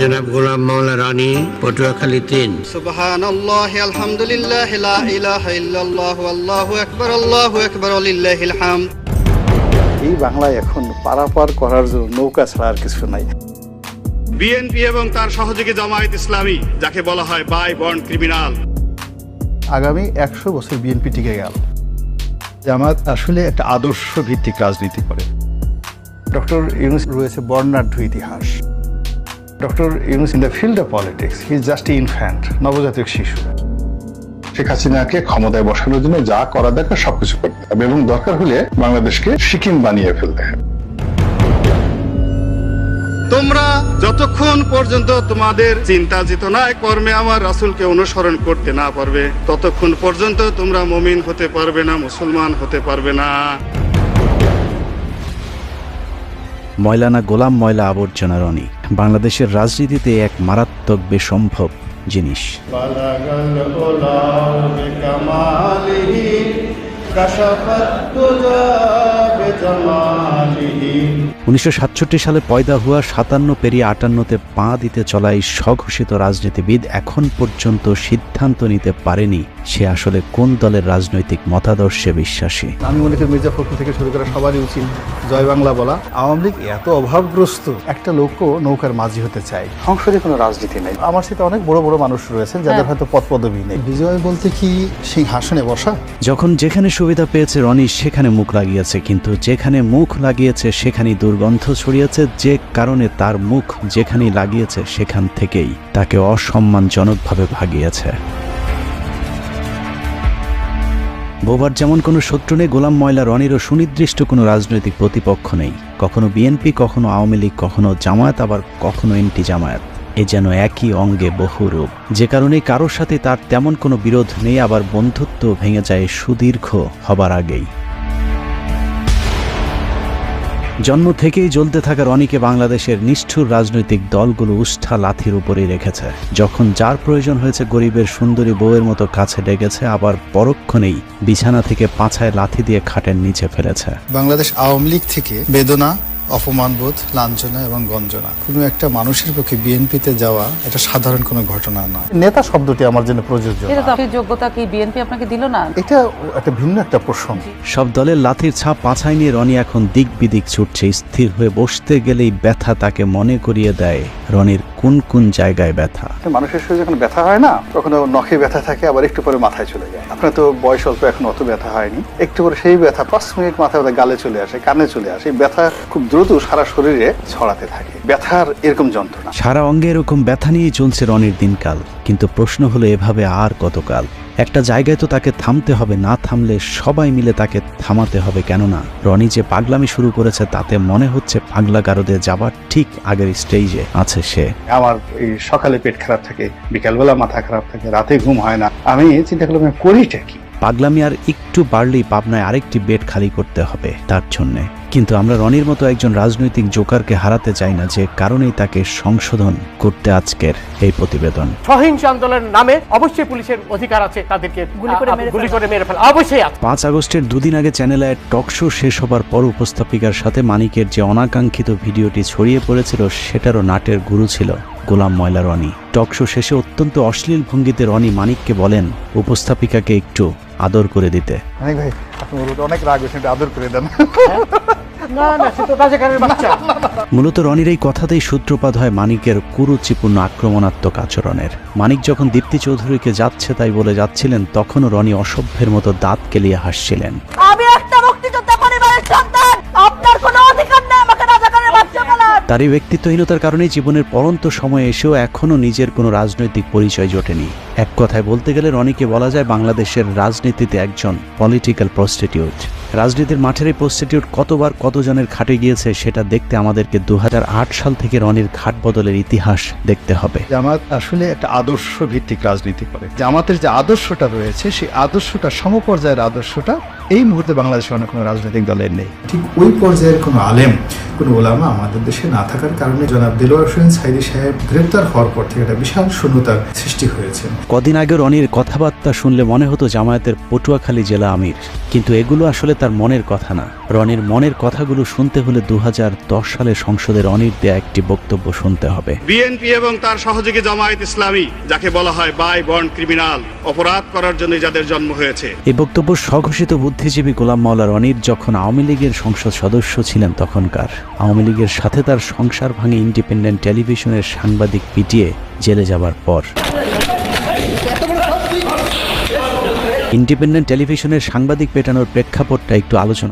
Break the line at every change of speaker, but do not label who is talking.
জনাব গোলাম মাওলা রানী পটুয়াখালী তিন।
সুবহানাল্লাহ আলহামদুলিল্লাহ লা ইলাহা ইল্লাল্লাহু আল্লাহু আকবার আল্লাহু আকবার লিল্লাহিল হামদ।
এই বাংলায় এখন পারাপার করার জন্য নৌকা ছাড়া আর কিছু নাই।
বিএনপি এবং তার সহযোগী জামায়াত ইসলামী যাকে বলা হয় বাই বন্ড ক্রিমিনাল।
আগামী একশো বছর বিএনপি টিকে গেল। জামাত আসলে একটা আদর্শ ভিত্তিক রাজনীতি করে। ডক্টর ইউনুস রয়েছে বর্ণাঢ্য ইতিহাস। Doctor Yunus in the field of politics he is just infant নবজাতক শিশু।
শেখ হাসিনাকে ক্ষমতায় বসানোর জন্য যা করা দরকার সবকিছু করতে হবে এবং দরকার হলে বাংলাদেশকে সিকিম বানিয়ে ফেলতে হবে।
তোমরা যতক্ষণ পর্যন্ত তোমাদের চিন্তা চেতনায় কর্মে আমার রাসূলকে অনুসরণ করতে না পারবে ততক্ষণ পর্যন্ত তোমরা মমিন হতে পারবে না মুসলমান হতে পারবে না।
ময়লানা গোলাম ময়লা আবর্জনা রনি বাংলাদেশের রাজনীতিতে এক মারাত্মক বেসম্ভব জিনিস। উনিশশো সাতষট্টি সালে পয়দা হওয়া সাতান্ন পেরিয়ে আটান্নতে পা দিতে চলা এই স্বঘোষিত রাজনীতিবিদ এখন পর্যন্ত সিদ্ধান্ত নিতে পারেনি সে আসলে কোন দলের রাজনৈতিক মতাদর্শে বিশ্বাসী।
আমি মনে করি মির্জা ফখরুল থেকে শুরু করে সবারই উচিত জয় বাংলা বলা। আওয়ামী লীগ এত অভাবগ্রস্ত একটা লোকও নৌকার মাঝি হতে চায়। সংসদে কোনো রাজনীতি নেই। আমার সাথে অনেক বড় বড় মানুষ রয়েছেন যাদের হয়তো পদ পদবি নেই। বিজয় বলতে কি সিংহাসনে বসা?
যখন যেখানে সুবিধা পেয়েছে রনি সেখানে মুখ লাগিয়েছে কিন্তু যেখানে মুখ লাগিয়েছে সেখানেই দুর্গন্ধ ছড়িয়েছে, যে কারণে তার মুখ যেখানেই লাগিয়েছে সেখান থেকেই তাকে অসম্মানজনকভাবে ভাগিয়েছে। বোবার যেমন কোনো শত্রু নেই, গোলাম ময়লা রনিরও সুনির্দিষ্ট কোনো রাজনৈতিক প্রতিপক্ষ নেই। কখনো বিএনপি, কখনো আওয়ামী লীগ, কখনো জামায়াত, আবার কখনো এনটি জামায়াত। এ যেন একই অঙ্গে বহু রূপ। যে কারণে কারোর সাথে তার তেমন কোনো বিরোধ নেই, আবার বন্ধুত্ব ভেঙে যায় সুদীর্ঘ হবার আগেই। জন্ম থেকেই জ্বলতে থাকা রনিকে বাংলাদেশের নিষ্ঠুর রাজনৈতিক দলগুলো উষ্ঠা লাথির উপরেই রেখেছে। যখন যার প্রয়োজন হয়েছে গরিবের সুন্দরী বউয়ের মতো কাছে ডেকেছে আবার পরক্ষণেই বিছানা থেকে পাছায় লাথি দিয়ে খাটের নিচে ফেলেছে।
বাংলাদেশ আওয়ামী লীগ থেকে বেদনা অপমানবোধ লাঞ্ছনা এবং গঞ্জনা। কোনো একটা মানুষের পক্ষে বিএনপিতে যাওয়া এটা সাধারণ কোনো ঘটনা নয়। নেতা শব্দটি আমার জন্য প্রযোজ্য
এটা তো আপনি যোগ্যতা কি বিএনপি আপনাকে দিল না?
এটা একটা ভিন্ন একটা প্রসঙ্গ।
সব দলের লাথির ছাপ পাছায় নিয়ে রনি এখন দিক বিদিক ছুটছে স্থির হয়ে বসতে গেলেই ব্যথা তাকে মনে করিয়ে দেয় রনির কোন কোন জায়গায় ব্যথা?
মানুষের শরীরে যখন ব্যথা হয় না তখন নখে ব্যথা থাকে আবার একটু পরে মাথায় চলে যায়। আপনার তো বয়স অল্প এখন অত ব্যথা হয়নি। একটু পরে সেই ব্যথা পাঁচ মিনিট মাথায় গালে চলে আসে কানে চলে আসে। ব্যথা খুব দ্রুত সারা শরীরে ছড়াতে থাকে। ব্যথার এরকম যন্ত্রণা।
সারা অঙ্গে এরকম ব্যথা নিয়ে চলছে রনির দিনকাল। কিন্তু প্রশ্ন হলো এভাবে আর কতকাল? একটা জায়গায় তো তাকে থামতে হবে, না থামলে সবাই মিলে তাকে থামাতে হবে। কেননা, রনি যে পাগলামি শুরু করেছে, তাতে মনে হচ্ছে পাগলা গারদে যাবার ঠিক আগের স্টেজে আছে সে।
আমার এই সকালে পেট খারাপ থাকে, বিকালবেলা মাথা খারাপ থাকে, রাতে ঘুম হয় না। আমি চিন্তা করলাম করিটা কি?
পাগলামি আর একটু বাড়লেই পাবনায় আরেকটি বেড খালি করতে হবে তার জন্যে। কিন্তু আমরা রনির মতো একজন রাজনৈতিক জোকারকে হারাতে চাই না যে কারণেই তাকে সংশোধন করতে আজকের এই প্রতিবেদন।
সহিংস আন্দোলনের নামে অবশ্যই পুলিশের অধিকার আছে তাদেরকে
গুলি করে মেরে
গুলি
ফেলা।
করে মেরে ফেলা। অবশ্যই আছে।
পাঁচ আগস্টের দুদিন আগে চ্যানেল চ্যানেলে টক শো শেষ হবার পর উপস্থাপিকার সাথে মানিকের যে অনাকাঙ্ক্ষিত ভিডিওটি ছড়িয়ে পড়েছিল সেটারও নাটের গুরু ছিল। গোলাম ময়লা রনি। টক শো শেষে অত্যন্ত অশ্লীল ভঙ্গিতে রনি মানিককে বলেন উপস্থাপিকাকে একটু আদর করে দিতে।
অনেক ভাই অনেক রাগ হয়েছে আদর করে দেন।
মূলত রনির এই কথাতেই সূত্রপাত হয় মানিকের কুরুচিপূর্ণ আক্রমণাত্মক আচরণের। মানিক যখন দীপ্তি চৌধুরীকে যাচ্ছে তাই বলে যাচ্ছিলেন তখনও রনি অসভ্যের মতো দাঁত কেলিয়ে হাসছিলেন
আমি একটা মুক্তিযোদ্ধা পরিবারের সন্তান আপনার কোনো অধিকার নেই আমাকে রাজাকারের বাচ্চা বলার
তার এই ব্যক্তিত্বহীনতার কারণেই জীবনের পরন্ত সময়ে এসেও এখনও নিজের কোনো রাজনৈতিক পরিচয় জোটেনি। এক কথায় বলতে গেলে রনিকে বলা যায় বাংলাদেশের রাজনীতিতে একজন পলিটিক্যাল প্রস্টিটিউট রাজনীতির মাঠের এই প্রস্টিটিউট কতবার কতজনের খাটে গিয়েছে সেটা দেখতে আমাদেরকে দু হাজার আট সাল থেকে রনির ঘাট বদলের ইতিহাস দেখতে হবে।
জামাত আসলে একটা আদর্শ ভিত্তিক রাজনীতি করে। জামাতের যে আদর্শটা রয়েছে, সেই আদর্শটা সমপর্যায়ের আদর্শটা এই মুহূর্তে বাংলাদেশে অন্য কোনো রাজনৈতিক দলের নেই।
ঠিক ওই পর্যায়ের কোনো আলেম কোনো ওলামা আমাদের দেশে না থাকার কারণে জনাব দিলওয়ার হোসেন সাইদি সাহেব গ্রেপ্তার হওয়ার পর থেকে একটা বিশাল শূন্যতার সৃষ্টি হয়েছে।
কদিন আগে রনির কথাবার্তা শুনলে মনে হতো জামায়াতের পটুয়াখালী জেলা আমির কিন্তু এগুলো আসলে তার মনের কথা না। রনির মনের কথাগুলো শুনতে হলে দু হাজার দশ সালে সংসদে রনির দেয়া একটি বক্তব্য শুনতে হবে।
বিএনপি এবং তার সহযোগী জামায়াত ইসলামী যাকে বলা হয় বাই বর্ন ক্রিমিনাল অপরাধ করার জন্য যাদের জন্ম হয়েছে।
এই বক্তব্য স্বঘোষিত বুদ্ধিজীবী গোলাম মাওলা রনির যখন আওয়ামী লীগের সংসদ সদস্য ছিলেন তখনকার, আওয়ামী লীগের সাথে তার সংসার ভাঙে ইন্ডিপেন্ডেন্ট টেলিভিশনের সাংবাদিক পিটিয়ে জেলে যাবার পর। ইন্ডিপেন্ডেন্ট টেলিভিশনের সাংবাদিক পেটানোর প্রেক্ষাপটটা একটু আলোচনা